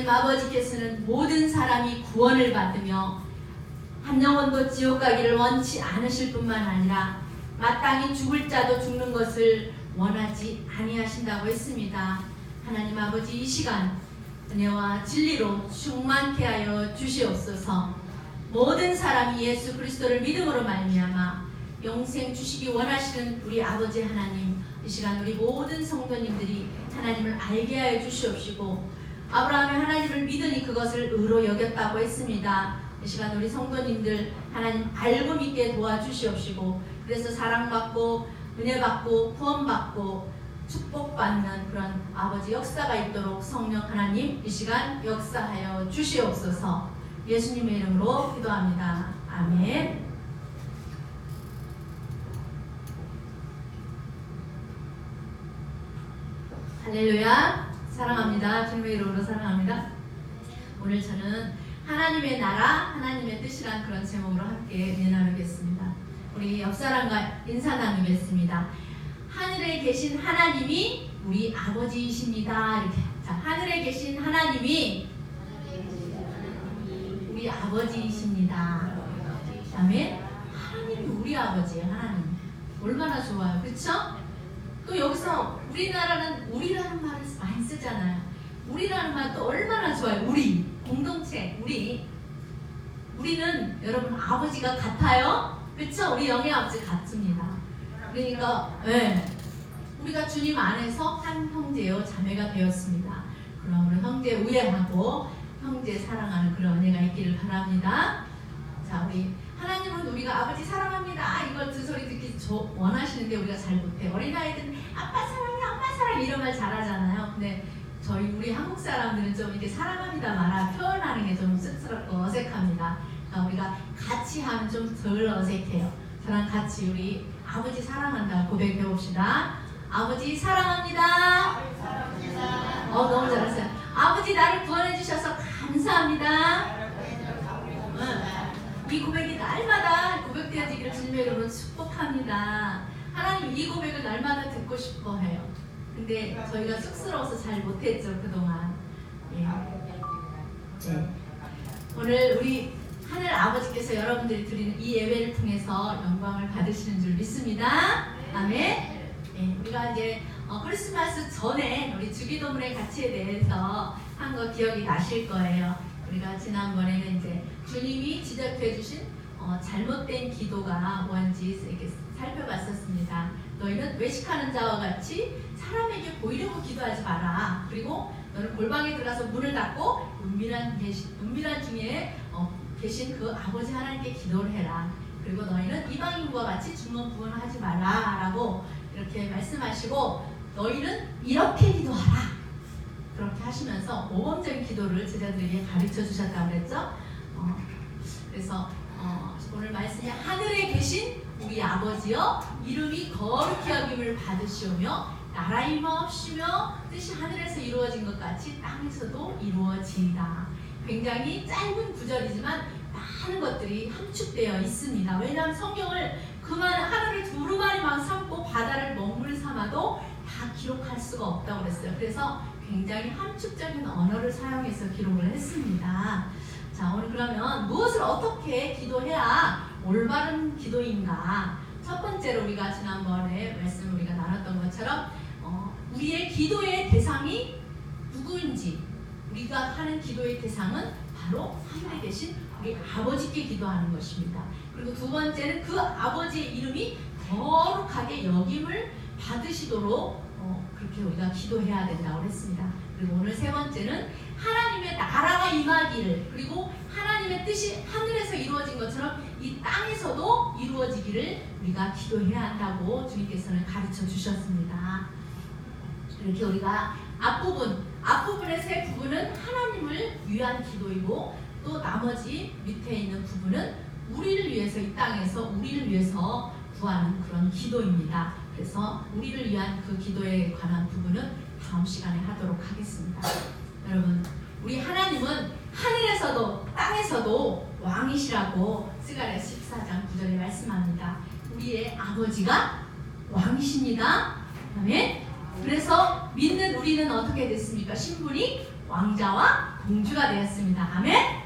하나님 아버지께서는 모든 사람이 구원을 받으며 한 영혼도 지옥 가기를 원치 않으실 뿐만 아니라 마땅히 죽을 자도 죽는 것을 원하지 아니하신다고 했습니다. 하나님 아버지 이 시간 은혜와 진리로 충만케 하여 주시옵소서. 모든 사람이 예수 그리스도를 믿음으로 말미암아 영생 주시기 원하시는 우리 아버지 하나님 이 시간 우리 모든 성도님들이 하나님을 알게 하여 주시옵시고 아브라함이 하나님을 믿으니 그것을 의로 여겼다고 했습니다. 이 시간 우리 성도님들 하나님 알고 믿게 도와주시옵시고 그래서 사랑받고 은혜받고 구원받고 축복받는 그런 아버지 역사가 있도록 성령 하나님 이 시간 역사하여 주시옵소서 예수님의 이름으로 기도합니다. 아멘. 할렐루야. 사랑합니다. 주님의 이름으로 사랑합니다. 오늘 저는 하나님의 나라, 하나님의 뜻이란 그런 제목으로 함께 은혜 나누겠습니다. 우리 옆 사람과 인사 나누겠습니다. 하늘에 계신 하나님이 우리 아버지이십니다. 이렇게. 자, 하늘에 계신 하나님이 우리 아버지이십니다. 아멘. 하나님이 우리 아버지예요. 하나님. 얼마나 좋아요. 그렇죠? 또 여기서 우리나라는 우리라는 말을 많이 쓰잖아요. 우리라는 말도 얼마나 좋아요. 우리 공동체 우리 우리는 여러분 아버지가 같아요. 그렇죠? 우리 영의 아버지 같습니다. 그러니까 예. 우리가 주님 안에서 한 형제요 자매가 되었습니다. 그러므로 형제 우애하고 형제 사랑하는 그런 은혜가 있기를 바랍니다. 자, 우리 하나님은 우리가 아버지 사랑합니다. 이걸 두 소리 듣기 저, 원하시는데 우리가 잘 못해. 어린아이들은 아빠 사랑해, 이런 말 잘하잖아요. 근데 저희 우리 한국 사람들은 좀 이렇게 사랑합니다 말아 표현하는 게 좀 쑥스럽고 어색합니다. 그러니까 우리가 같이 하면 좀 덜 어색해요. 저랑 같이 우리 아버지 사랑한다 고백해 봅시다. 아버지 사랑합니다. 어 너무 잘했어요. 아버지 나를 구원해 주셔서 감사합니다. 응. 이 고백이 날마다 고백되어지기를 주님의 이름으로 축복합니다. 하나님 이 고백을 날마다 듣고 싶어 해요. 근데 저희가 쑥스러워서 잘 못했죠 그동안. 예. 네. 오늘 우리 하늘 아버지께서 여러분들이 드리는 이 예배를 통해서 영광을 받으시는 줄 믿습니다. 아멘. 네, 우리가 이제 어, 크리스마스 전에 우리 주기도문의 가치에 대해서 한 거 기억이 나실 거예요. 우리가 지난번에는 이제 주님이 지적해 주신 어, 잘못된 기도가 뭔지 이렇게 살펴봤었습니다. 너희는 외식하는 자와 같이 사람에게 보이려고 기도하지 마라. 그리고 너는 골방에 들어가서 문을 닫고 은밀한 계신 은밀한 중에 어, 계신 그 아버지 하나님께 기도를 해라. 그리고 너희는 이방인과 같이 중언 부언하지 마라라고 이렇게 말씀하시고 너희는 이렇게 기도하라. 그렇게 하시면서 모범적인 기도를 제자들에게 가르쳐 주셨다고 그랬죠. 어, 그래서 어, 오늘 말씀이 하늘에 계신 우리 아버지여 이름이 거룩히 여김을 받으시오며 나라 임하옵시며 뜻이 하늘에서 이루어진 것 같이 땅에서도 이루어지이다. 굉장히 짧은 구절이지만 많은 것들이 함축되어 있습니다. 왜냐하면 성경을 그만 하늘을 두루마리만 삼고 바다를 먹물 삼아도 다 기록할 수가 없다고 그랬어요. 그래서 굉장히 함축적인 언어를 사용해서 기록을 했습니다. 자, 오늘 그러면 무엇을 어떻게 기도해야 올바른 기도인가? 첫 번째로 우리가 지난번에 말씀 우리가 나눴던 것처럼 어, 우리의 기도의 대상이 누구인지 우리가 하는 기도의 대상은 바로 하늘에 계신 우리 아버지께 기도하는 것입니다. 그리고 두 번째는 그 아버지의 이름이 거룩하게 여김을 받으시도록 어, 그렇게 우리가 기도해야 된다고 했습니다. 그리고 오늘 세 번째는 하나님의 나라가 임하기를 그리고 하나님의 뜻이 하늘에서 이루어진 것처럼 이 땅에서도 이루어지기를 우리가 기도해야 한다고 주님께서는 가르쳐 주셨습니다. 이렇게 우리가 앞부분, 앞부분의 세 부분은 하나님을 위한 기도이고 또 나머지 밑에 있는 부분은 우리를 위해서 이 땅에서 우리를 위해서 구하는 그런 기도입니다. 그래서 우리를 위한 그 기도에 관한 부분은 다음 시간에 하도록 하겠습니다. 여러분, 우리 하나님은 하늘에서도 땅에서도 왕이시라고 스가랴 14장 9절에 말씀합니다. 우리의 아버지가 왕이십니다. 아멘. 그래서 믿는 우리는 어떻게 됐습니까? 신분이 왕자와 공주가 되었습니다. 아멘.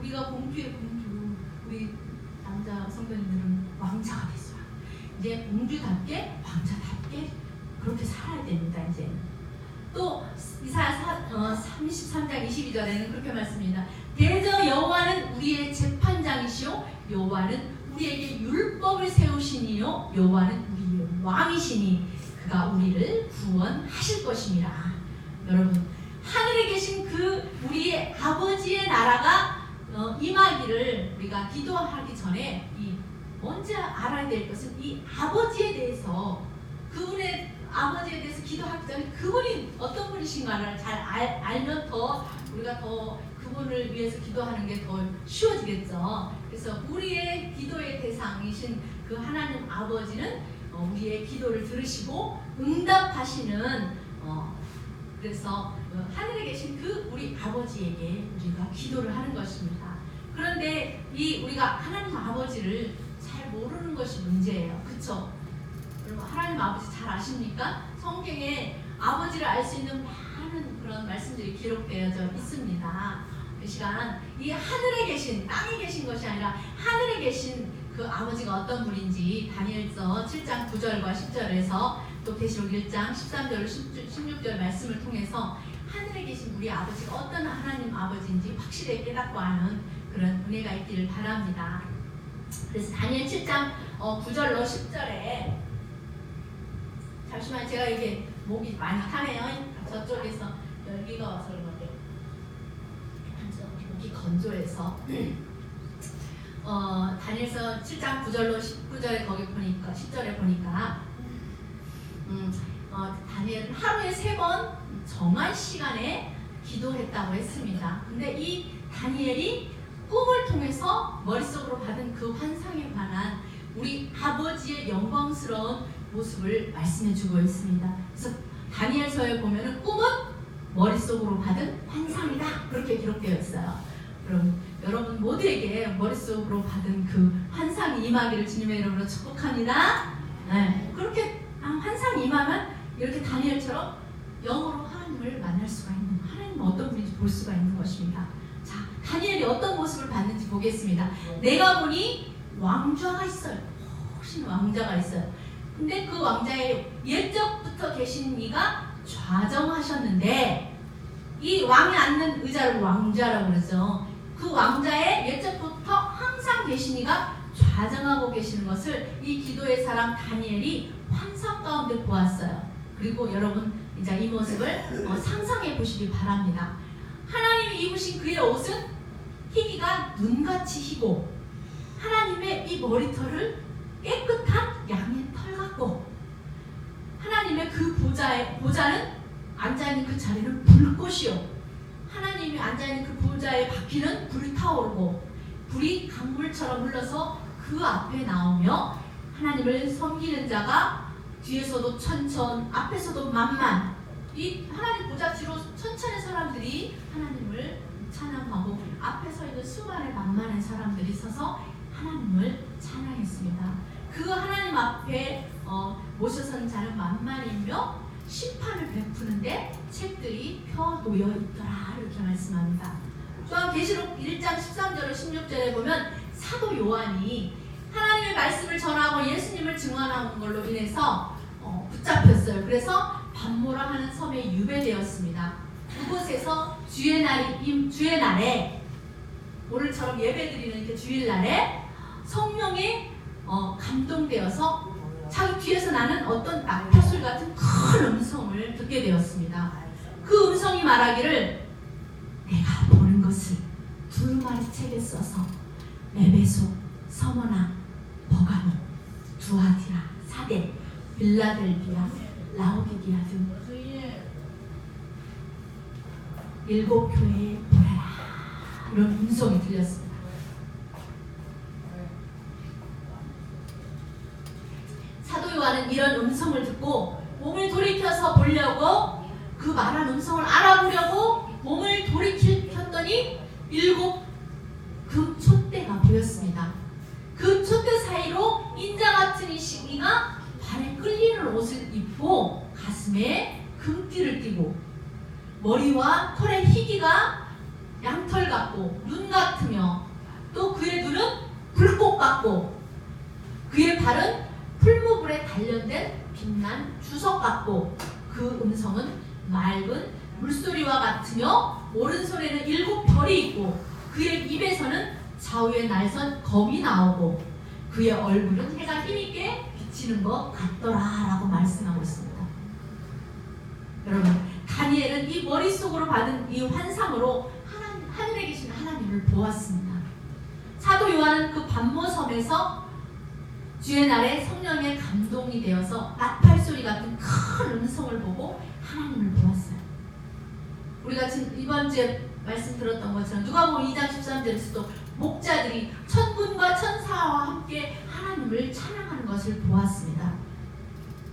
우리가 공주의 공주, 우리 남자 성도님들은 왕자가 됐어요. 이제 공주답게 왕자답게 그렇게 살아야 됩니다. 이제 또 이사야 사- 어, 33장 22절에는 그렇게 말씀합니다. 대저 여호와는 우리의 재판장이시요 여호와는 우리에게 율법을 세우시니요 여호와는 우리의 왕이시니 그가 우리를 구원하실 것입니다. 여러분 하늘에 계신 그 우리의 아버지의 나라가 어, 임하기를 우리가 기도하기 전에 이 먼저 알아야 될 것은 이 아버지에 대해서 그분의 아버지에 대해서 기도하기 전에 그분이 어떤 분이신가를 잘 알, 알면 더 우리가 더 그분을 위해서 기도하는 게 더 쉬워지겠죠. 그래서 우리의 기도의 대상이신 그 하나님 아버지는 어, 우리의 기도를 들으시고 응답하시는 어, 그래서 어, 하늘에 계신 그 우리 아버지에게 우리가 기도를 하는 것입니다. 그런데 이 우리가 하나님 아버지를 잘 모르는 것이 문제예요. 그렇죠? 여러분 하나님 아버지 잘 아십니까? 성경에 아버지를 알 수 있는 많은 그런 말씀들이 기록되어져 있습니다. 이 시간 이 하늘에 계신 땅에 계신 것이 아니라 하늘에 계신 그 아버지가 어떤 분인지 다니엘서 7장 9절과 10절에서 또 계시록 1장 13절 16절 말씀을 통해서 하늘에 계신 우리 아버지가 어떤 하나님 아버지인지 확실히 깨닫고 아는 그런 은혜가 있기를 바랍니다. 그래서 다니엘 7장 어, 9절로 10절에 잠시만 제가 이게 목이 많이 타네요. 저쪽에서 열기가 와서 그런 데 목이 건조해서 어, 다니엘서 7장 9절로 19절에 거기 보니까 10절에 보니까 음, 어, 다니엘은 하루에 세 번 정한 시간에 기도했다고 했습니다. 근데 이 다니엘이 꿈을 통해서 머릿속으로 받은 그 환상에 관한 우리 아버지의 영광스러운 모습을 말씀해 주고 있습니다. 그래서 다니엘서에 보면은 꿈은 머릿속으로 받은 환상이다. 그렇게 기록되어 있어요. 그럼 여러분 모두에게 머릿속으로 받은 그 환상이 임하기를 주님의 이름으로 축복합니다. 네. 그렇게 아, 환상이 임하면 이렇게 다니엘처럼 영으로 하나님을 만날 수가 있는 하나님 어떤 분인지 볼 수가 있는 것입니다. 자, 다니엘이 어떤 모습을 봤는지 보겠습니다. 내가 보니 왕좌가 있어요. 훨씬 왕자가 있어요. 근데 그 왕자의 옛적부터 계신 이가 좌정하셨는데 이 왕이 앉는 의자를 왕자라고 그러죠. 그 왕자의 옛적부터 항상 계신 이가 좌정하고 계시는 것을 이 기도의 사람 다니엘이 환상 가운데 보았어요. 그리고 여러분 이제 이 모습을 어, 상상해 보시기 바랍니다. 하나님이 입으신 그의 옷은 희기가 눈같이 희고 하나님의 이 머리털을 깨끗한 양의 털 하나님의 그 보좌에 보좌는 앉아 있는 그 자리는 불꽃이요 하나님이 앉아 있는 그 보좌의 바퀴는 불타오르고 불이 강물처럼 흘러서 그 앞에 나오며 하나님을 섬기는 자가 뒤에서도 천천 앞에서도 만만 이 하나님 보좌 뒤로 천천의 사람들이 하나님을 찬양하고 앞에 서 있는 수많은 만만한 사람들이 서서 하나님을 찬양했습니다. 그 하나님 앞에 어, 모셔선 자는 만만이며 심판을 베푸는데 책들이 펴 놓여 있더라 이렇게 말씀합니다. 또한 계시록 1장 13절로 16절에 보면 사도 요한이 하나님의 말씀을 전하고 예수님을 증언하는 걸로 인해서 어, 붙잡혔어요. 그래서 반모라 하는 섬에 유배되었습니다. 그곳에서 주의 임- 주의 날에 오늘처럼 예배드리는 이렇게 주일날에 성령이 어, 감동되어서 자기 뒤에서 나는 어떤 낙타술 같은 큰 음성을 듣게 되었습니다. 그 음성이 말하기를 내가 보는 것을 두루마리 책에 써서 에베소, 서머나, 버가모, 두아디라, 사대, 빌라델비아, 라오디기아 등 일곱 교회에 보내라 이런 음성이 들렸습니다. 사도 요한은 이런 음성을 듣고 몸을 돌이켜서 보려고 그 말한 음성을 알아보려고 몸을 돌이켰더니 일곱 그 촛대가 보였습니다. 그 촛대 사이로 인자 같은 이 시기가 발에 끌리는 옷을 입고 가슴에 금띠를 띠고 머리와 털의 희기가 양털 같고 눈 같으며 또 그의 눈은 불꽃 같고 그의 발은 풀무불에 단련된 빛난 주석 같고 그 음성은 맑은 물소리와 같으며 오른손에는 일곱 별이 있고 그의 입에서는 좌우에 날선 검이 나오고 그의 얼굴은 해가 힘있게 비치는 것 같더라 라고 말씀하고 있습니다. 여러분 다니엘은 이 머릿속으로 받은 이 환상으로 하나님, 하늘에 계신 하나님을 보았습니다. 사도 요한은 그 반모섬에서 주의 날에 성령의 감동이 되어서 나팔 소리 같은 큰 음성을 보고 하나님을 보았어요. 우리가 지금 이번 주에 말씀 들었던 것처럼 누가복음 2장 13절에서도 목자들이 천군과 천사와 함께 하나님을 찬양하는 것을 보았습니다.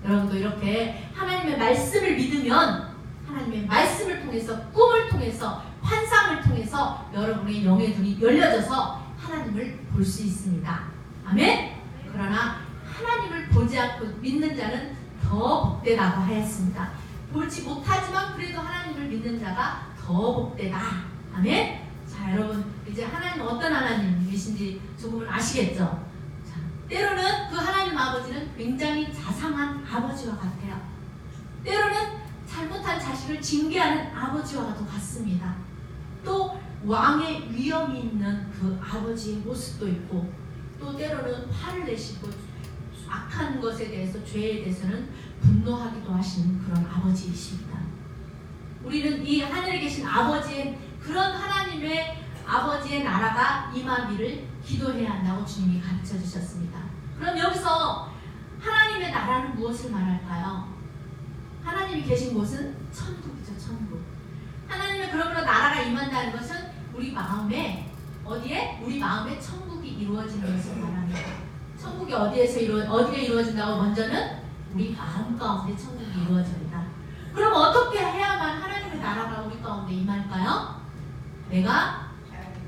여러분도 이렇게 하나님의 말씀을 믿으면 하나님의 말씀을 통해서 꿈을 통해서 환상을 통해서 여러분의 영의 눈이 열려져서 하나님을 볼 수 있습니다. 아멘. 그러나 하나님을 보지 않고 믿는 자는 더 복되다고 하였습니다. 보지 못하지만 그래도 하나님을 믿는 자가 더 복되다. 아멘. 자, 여러분 이제 하나님 어떤 하나님이신지 조금은 아시겠죠? 자, 때로는 그 하나님 아버지는 굉장히 자상한 아버지와 같아요. 때로는 잘못한 자식을 징계하는 아버지와도 같습니다. 또 왕의 위엄이 있는 그 아버지의 모습도 있고 또 때로는 화를 내시고 악한 것에 대해서 죄에 대해서는 분노하기도 하시는 그런 아버지이십니다. 우리는 이 하늘에 계신 아버지의 그런 하나님의 아버지의 나라가 임하기를 기도해야 한다고 주님이 가르쳐 주셨습니다. 그럼 여기서 하나님의 나라는 무엇을 말할까요? 하나님이 계신 곳은 천국이죠, 천국. 하나님의 그러므로 나라가 임한다는 것은 우리 마음에 어디에? 우리 마음에 천국 이 이루어지는 것을 말합니다. 천국이 어디에서 이루 어디에 이루어진다고 먼저는 우리 마음 가운데 천국이 이루어집니다. 그럼 어떻게 해야만 하나님의 나라가 우리 가운데 임할까요? 내가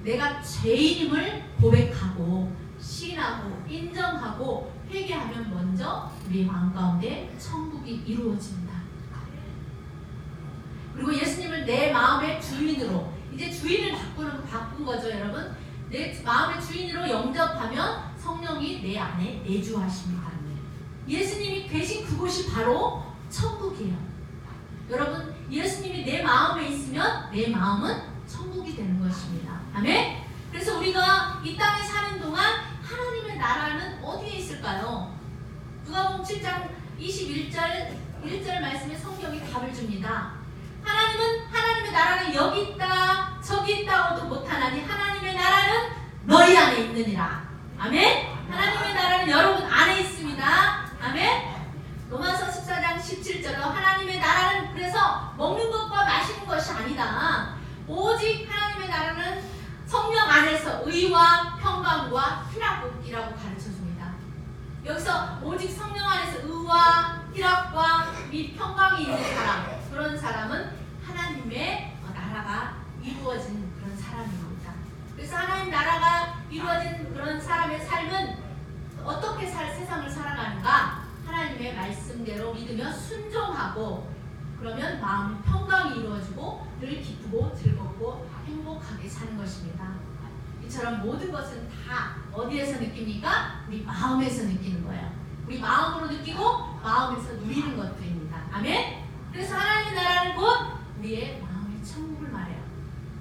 내가 죄인임을 고백하고 시인하고 인정하고 회개하면 먼저 우리 마음 가운데 천국이 이루어집니다. 그리고 예수님을 내 마음의 주인으로 이제 주인을 바꾸는 바꾼 거죠, 여러분. 내 마음의 주인으로 영접하면 성령이 내 안에 내주하십니다. 예수님이 계신 그곳이 바로 천국이에요. 여러분, 예수님이 내 마음에 있으면 내 마음은 천국이 되는 것입니다. 아멘. 그래서 우리가 이 땅에 사는 동안 하나님의 나라는 어디에 있을까요? 누가복음 7장 21절 1절 말씀에 성경이 답을 줍니다. 하나님은 하나님의 나라는 여기 있다 저기 있다고도 나라는 있느니라. 아멘. 하나님의 나라는 여러분 안에 있습니다. 아멘. 로마서 14장 17절로 하나님의 나라는 그래서 먹는 것과 마시는 것이 아니다. 오직 하나님의 나라는 성령 안에서 의와 평강과 희락이라고 가르쳐 줍니다. 여기서 오직 성령 안에서 의와 희락과 및 평강이 있는 사람, 그런 사람은 하나님의 나라가 이루어진 그런 사람입니다. 그래서 하나님 나라가 이루어진 그런 사람의 삶은 어떻게 살, 세상을 살아가는가? 하나님의 말씀대로 믿으며 순종하고 그러면 마음 평강이 이루어지고 늘 기쁘고 즐겁고 행복하게 사는 것입니다. 이처럼 모든 것은 다 어디에서 느낍니까? 우리 마음에서 느끼는 거예요. 우리 마음으로 느끼고 마음에서 누리는 것들입니다. 아멘. 그래서 하나님의 나라는 곧 우리의 마음의 천국을 말해요.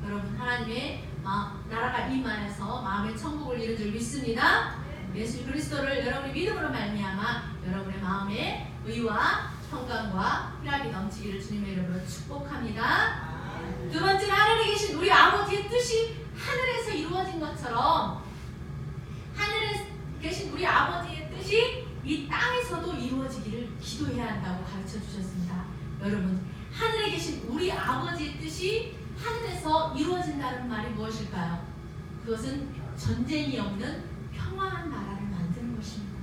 여러분 하나님의 마, 나라가 임하여서 마음의 천국을 이룬 줄 믿습니다. 예수 그리스도를 여러분의 믿음으로 말미암아 여러분의 마음에 의와 평강과 희락이 넘치기를 주님의 이름으로 축복합니다. 두 번째는 하늘에 계신 우리 아버지의 뜻이 하늘에서 이루어진 것처럼 하늘에 계신 우리 아버지의 뜻이 이 땅에서도 이루어지기를 기도해야 한다고 가르쳐 주셨습니다. 여러분, 하늘에 계신 우리 아버지의 뜻이 하늘에서 이루어진다는 말이 무엇일까요? 그것은 전쟁이 없는 평화한 나라를 만드는 것입니다.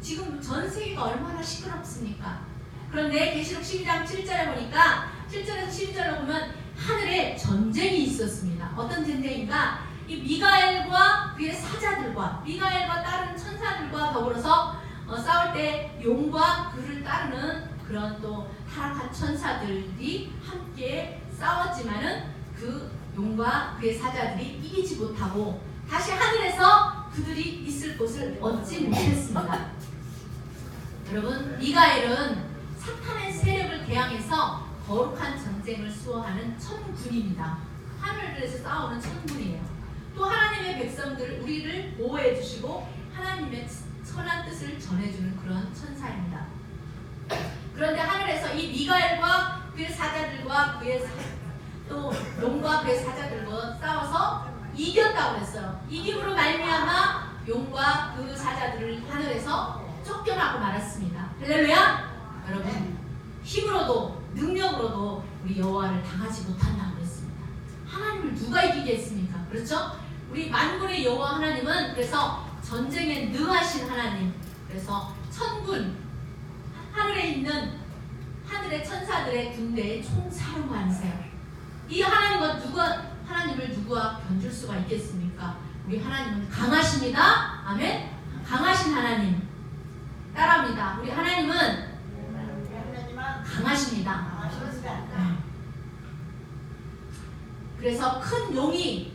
지금 전 세계가 얼마나 시끄럽습니까? 그런데 계시록 12장 7절에 보니까 7절에서 12절로 보면 하늘에 전쟁이 있었습니다. 어떤 전쟁인가? 이 미가엘과 그의 사자들과 미가엘과 다른 천사들과 더불어서 어, 싸울 때 용과 그를 따르는 그런 또 타락한 천사들이 함께 싸웠지만은 그 용과 그의 사자들이 이기지 못하고 다시 하늘에서 그들이 있을 곳을 얻지 못했습니다. 여러분 미가엘은 사탄의 세력을 대항해서 거룩한 전쟁을 수호하는 천군입니다. 하늘에서 싸우는 천군이에요. 또 하나님의 백성들 우리를 보호해 주시고 하나님의 선한 뜻을 전해주는 그런 천사입니다. 그런데 하늘에서 이 미가엘과 그의 사자들과 그의 사, 또 용과 그의 사자들과 싸워서 이겼다고 했어요. 이김으로 말미암아 용과 그 사자들을 하늘에서 쫓겨나고 말았습니다. 할렐루야! 여러분 힘으로도 능력으로도 우리 여호와를 당하지 못한다고 했습니다. 하나님을 누가 이기겠습니까? 그렇죠? 우리 만군의 여호와 하나님은 그래서 전쟁에 능하신 하나님. 그래서 천군 하늘에 있는 하늘의 천사들의 군대의 총사령관이세요. 이 하나님과 누가 하나님을 누구와 견줄 수가 있겠습니까? 우리 하나님은 강하십니다. 아멘. 강하신 하나님 따라합니다. 우리 하나님은 강하십니다. 네. 그래서 큰 용이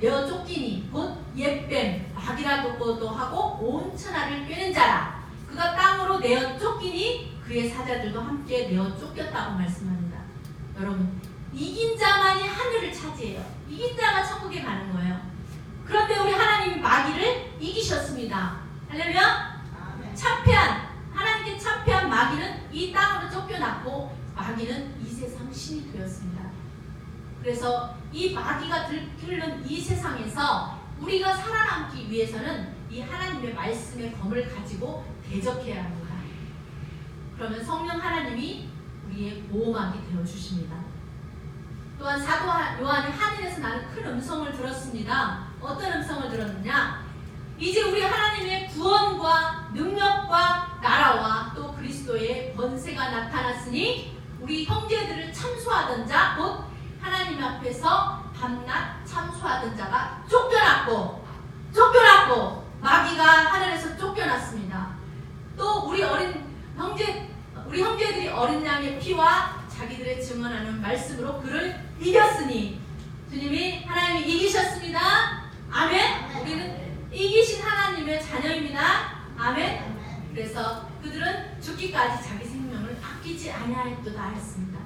내어 쫓기니 곧 옛뱀 박이라고도 하고 온 천하를 꿰는 자라 그가 땅으로 내어 쫓기니 그의 사자들도 함께 내어 쫓겼다고 말씀합니다. 여러분 이긴 자만이 하늘을 차지해요. 이긴 자가 천국에 가는 거예요. 그런데 우리 하나님이 마귀를 이기셨습니다. 할렐루야. 참패한 하나님께 참패한 마귀는 이 땅으로 쫓겨났고 마귀는 이 세상 신이 되었습니다. 그래서 이 마귀가 들끓는 이 세상에서 우리가 살아남기 위해서는 이 하나님의 말씀의 검을 가지고 대적해야 합니다. 그러면 성령 하나님이 우리의 보호막이 되어 주십니다. 또한 사도 요한이 하늘에서 나는 큰 음성을 들었습니다. 어떤 음성을 들었느냐? 이제 우리 하나님의 구원과 능력과 나라와 또 그리스도의 권세가 나타났으니 우리 형제들을 참소하던 자, 곧 하나님 앞에서 밤낮 참소하던 자가 쫓겨났고, 쫓겨났고, 마귀가 하늘에서 쫓겨났습니다. 또 우리 어린 형제, 우리 형제들이 어린 양의 피와 자기들의 증언하는 말씀으로 그를 이겼으니 주님이 하나님이 이기셨습니다. 아멘. 우리는 이기신 하나님의 자녀입니다. 아멘. 그래서 그들은 죽기까지 자기 생명을 아끼지 아니하였도다 했습니다.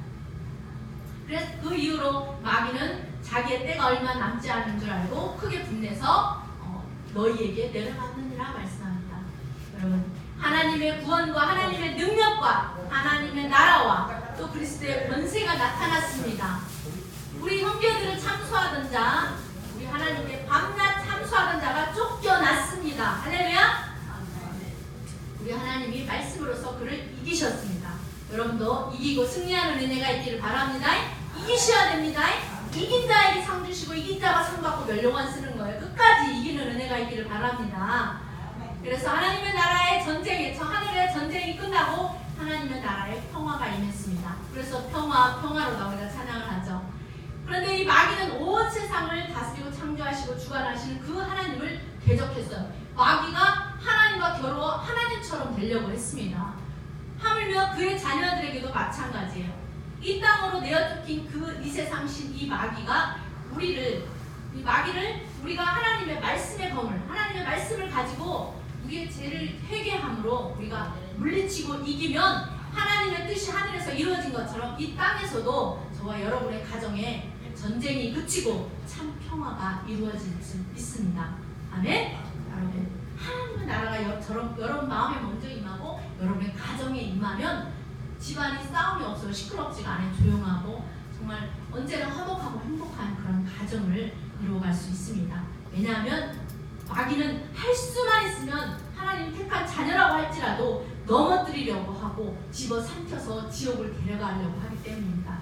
그래서 그 이후로 마귀는 자기의 때가 얼마 남지 않은 줄 알고 크게 분내서 어, 너희에게 내려갔느니라 말씀합니다. 여러분 하나님의 구원과 하나님의 능력과 하나님의 나라와 또 그리스도의 권세가 나타났습니다. 우리 형제들을 참소하던 자, 우리 하나님의 밤낮 참소하던 자가 쫓겨났습니다. 할렐루야! 우리 하나님이 말씀으로서 그를 이기셨습니다. 여러분도 이기고 승리하는 은혜가 있기를 바랍니다. 이기셔야 됩니다. 이긴 자에게 상 주시고 이긴 자가 상 받고 멸령관 쓰는 거예요. 끝까지 이기는 은혜가 있기를 바랍니다. 그래서 하나님의 나라의 전쟁에 저 하늘의 전쟁이 끝나고 하나님의 나라에 평화가 임했습니다. 그래서 평화 평화로 우리가 찬양을 하죠. 그런데 이 마귀는 온 세상을 다스리고 창조하시고 주관하시는 그 하나님을 대적했어요. 마귀가 하나님과 겨루어 하나님처럼 되려고 했습니다. 하물며 그의 자녀들에게도 마찬가지예요. 이 땅으로 내어쫓긴 그 이 세상 신 이 마귀가 우리를 이 마귀를 우리가 하나님의 말씀의 검을 하나님의 말씀을 가지고 우리의 죄를 회개함으로 우리가 물리치고 이기면 하나님의 뜻이 하늘에서 이루어진 것처럼 이 땅에서도 저와 여러분의 가정에 전쟁이 그치고 참 평화가 이루어질 수 있습니다. 아멘. 여러분 하나님의 나라가 여, 저런, 여러분 마음에 먼저 임하고 여러분의 가정에 임하면 집안이 싸움이 없어요. 시끄럽지가 않아요. 조용하고 정말 언제나 화목하고 행복한 그런 가정을 이루어갈 수 있습니다. 왜냐하면 마귀는 할 수만 있으면 하나님 택한 자녀라고 할지라도 넘어뜨리려고 하고 집어삼켜서 지옥을 데려가려고 하기 때문입니다.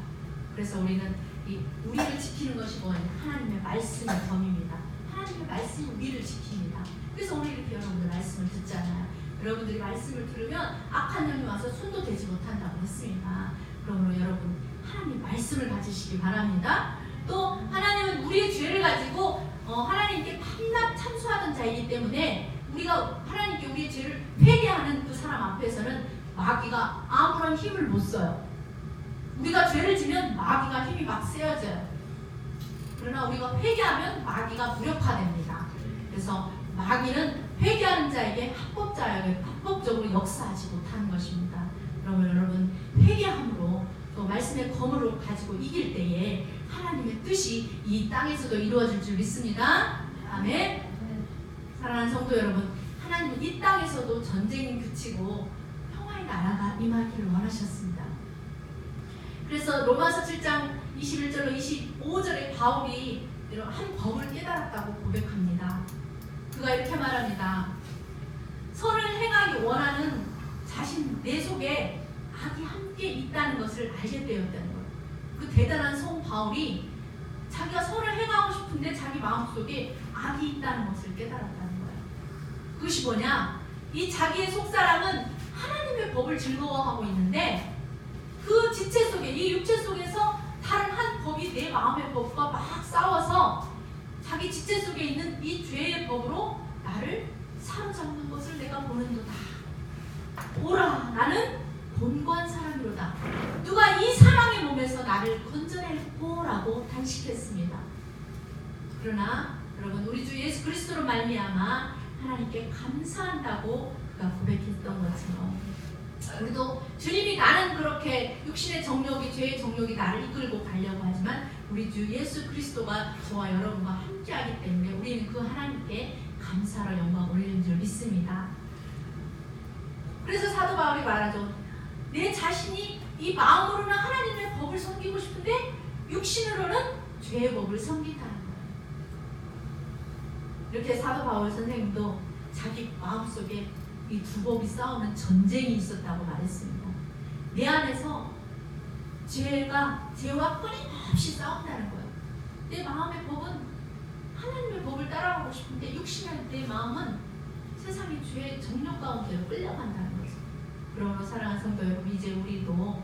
그래서 우리는 이 우리를 지키는 것이 뭐예요? 하나님의 말씀의 검입니다. 하나님의 말씀이 우리를 지킵니다. 그래서 오늘 이렇게 여러분들 말씀을 듣잖아요. 여러분들이 말씀을 들으면 악한 영이 와서 손도 대지 못한다고 했습니다. 그러므로 여러분 하나님 말씀을 가지시기 바랍니다. 또 하나님은 우리의 죄를 가지고 어, 하나님께 밤낮 참소하던 자이기 때문에 우리가 하나님께 우리의 죄를 회개하는 그 사람 앞에서는 마귀가 아무런 힘을 못 써요. 우리가 죄를 지면 마귀가 힘이 막 세워져요. 그러나 우리가 회개하면 마귀가 무력화됩니다. 그래서 마귀는 회개하는 자에게 합법자에게 합법적으로 역사하지 못하는 것입니다. 그러면 여러분 회개함으로 또 말씀의 검으로 가지고 이길 때에 하나님의 뜻이 이 땅에서도 이루어질 줄 믿습니다. 아멘. 사랑하는 성도 여러분, 하나님은 이 땅에서도 전쟁이 그치고 평화의 나라가 임하기를 원하셨습니다. 그래서 로마서 7장 21절로 25절에 바울이 한 법을 깨달았다고 고백합니다. 그가 이렇게 말합니다. 선을 행하기 원하는 자신 내 속에 악이 함께 있다는 것을 알게 되었다는 거예요. 그 대단한 성 바울이 자기가 선을 행하고 싶은데 자기 마음속에 악이 있다는 것을 깨달았다는 거예요. 그것이 뭐냐? 이 자기의 속사람은 하나님의 법을 즐거워하고 있는데 그 지체 속에 이 육체 속에서 다른 한 법이 내 마음의 법과 막 싸워서 자기 지체 속에 있는 이 죄의 법으로 나를 사로잡는 것을 내가 보는도다. 보라, 나는 본관 사람이로다. 누가 이 사망의 몸에서 나를 건져내고라고 단식했습니다. 그러나 여러분 우리 주 예수 그리스도로 말미암아 하나님께 감사한다고 그가 고백했던 것처럼 우리도 주님이 나는 그렇게 육신의 정욕이 죄의 정욕이 나를 이끌고 가려고 하지만 우리 주 예수 그리스도가 저와 여러분과 함께하기 때문에 우리는 그 하나님께 감사로 영광 올리는 줄 믿습니다. 그래서 사도 바울이 말하죠. 내 자신이 이 마음으로는 하나님의 법을 섬기고 싶은데 육신으로는 죄의 법을 섬긴다는 거예요. 이렇게 사도 바울 선생님도 자기 마음속에 이두 법이 싸우는 전쟁이 있었다고 말했습니다. 내 안에서 죄가 죄와 끊임없이 싸운다는 거예요. 내 마음의 법은 하나님의 법을 따라가고 싶은데 육신의 내 마음은 세상의 죄의 정력 가운데로 끌려간다는 거죠. 그러므로 사랑하는 성도 여러분 이제 우리도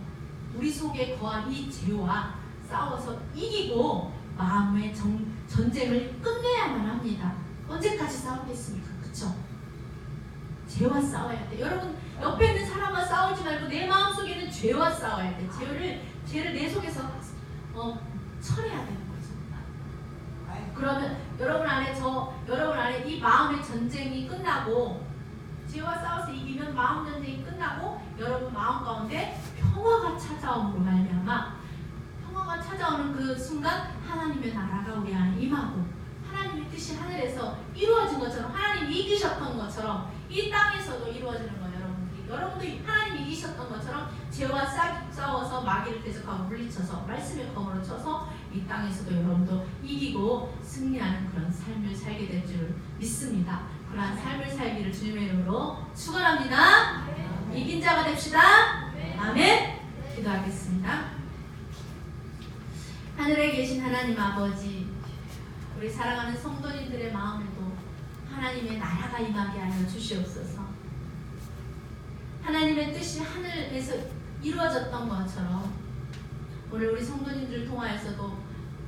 우리 속에 거한 이 죄와 싸워서 이기고 마음의 정, 전쟁을 끝내야만 합니다. 언제까지 싸우겠습니까? 그쵸? 죄와 싸워야 돼. 여러분 옆에 있는 사람과 싸우지 말고 내 마음 속에는 죄와 싸워야 돼. 죄를 죄를 내 속에서 어, 철해야 되는 거죠. 그러면 여러분 안에 저 여러분 안에 이 마음의 전쟁이 끝나고 죄와 싸워서 이기면 마음 전쟁이 끝나고 여러분 마음 가운데 평화가 찾아옴으로 말미암아 평화가 찾아오는 그 순간 하나님의 나라가 우리 안에 임하고 하나님의 뜻이 하늘에서 이루어진 것처럼 하나님이 이기셨던 것처럼 이 땅에서도 이루어지는 거예요 여러분들이. 여러분들이 하나님이 이기셨던 것처럼 죄와 싸, 싸워서 마귀를 대적하고 물리쳐서 말씀의 검으로 쳐서 이 땅에서도 여러분도 이기고 승리하는 그런 삶을 살게 될 줄 믿습니다. 그러한 삶을 살기를 주님의 이름으로 축원합니다. 이긴 자가 됩시다. 아멘. 기도하겠습니다. 하늘에 계신 하나님 아버지 우리 사랑하는 성도님들의 마음에도 하나님의 나라가 임하게 하여 주시옵소서. 하나님의 뜻이 하늘에서 이루어졌던 것처럼 오늘 우리 성도님들을 통하여서도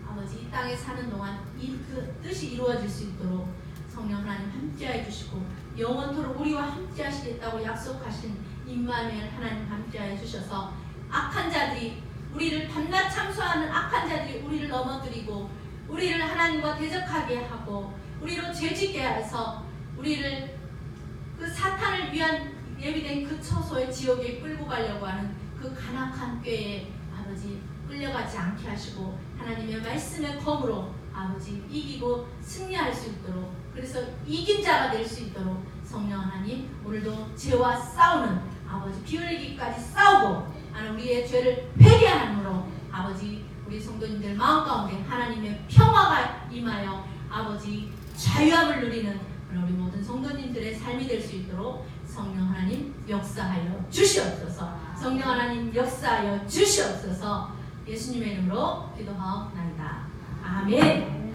아버지 이 땅에 사는 동안 이 그 뜻이 이루어질 수 있도록 성령 하나님 함께해 주시고 영원토록 우리와 함께 하시겠다고 약속하신 임마누엘 하나님 함께해 주셔서 악한 자들이 우리를 밤낮 참수하는 악한 자들이 우리를 넘어뜨리고 우리를 하나님과 대적하게 하고 우리로 죄짓게 해서 우리를 그 사탄을 위한 예비된 그 처소의 지옥에 끌고 가려고 하는 그 간악한 꾀에 아버지 끌려가지 않게 하시고 하나님의 말씀의 검으로 아버지 이기고 승리할 수 있도록 그래서 이긴 자가 될 수 있도록 성령 하나님 오늘도 죄와 싸우는 아버지 피 흘리기까지 싸우고 우리의 죄를 회개함으로 아버지 우리 성도님들 마음 가운데 하나님의 평화가 임하여 아버지 자유함을 누리는 우리 모든 성도님들의 삶이 될 수 있도록 성령 하나님 역사하여 주시옵소서. 성령 하나님 역사하여 주시옵소서. 예수님의 이름으로 기도하옵나이다. 아멘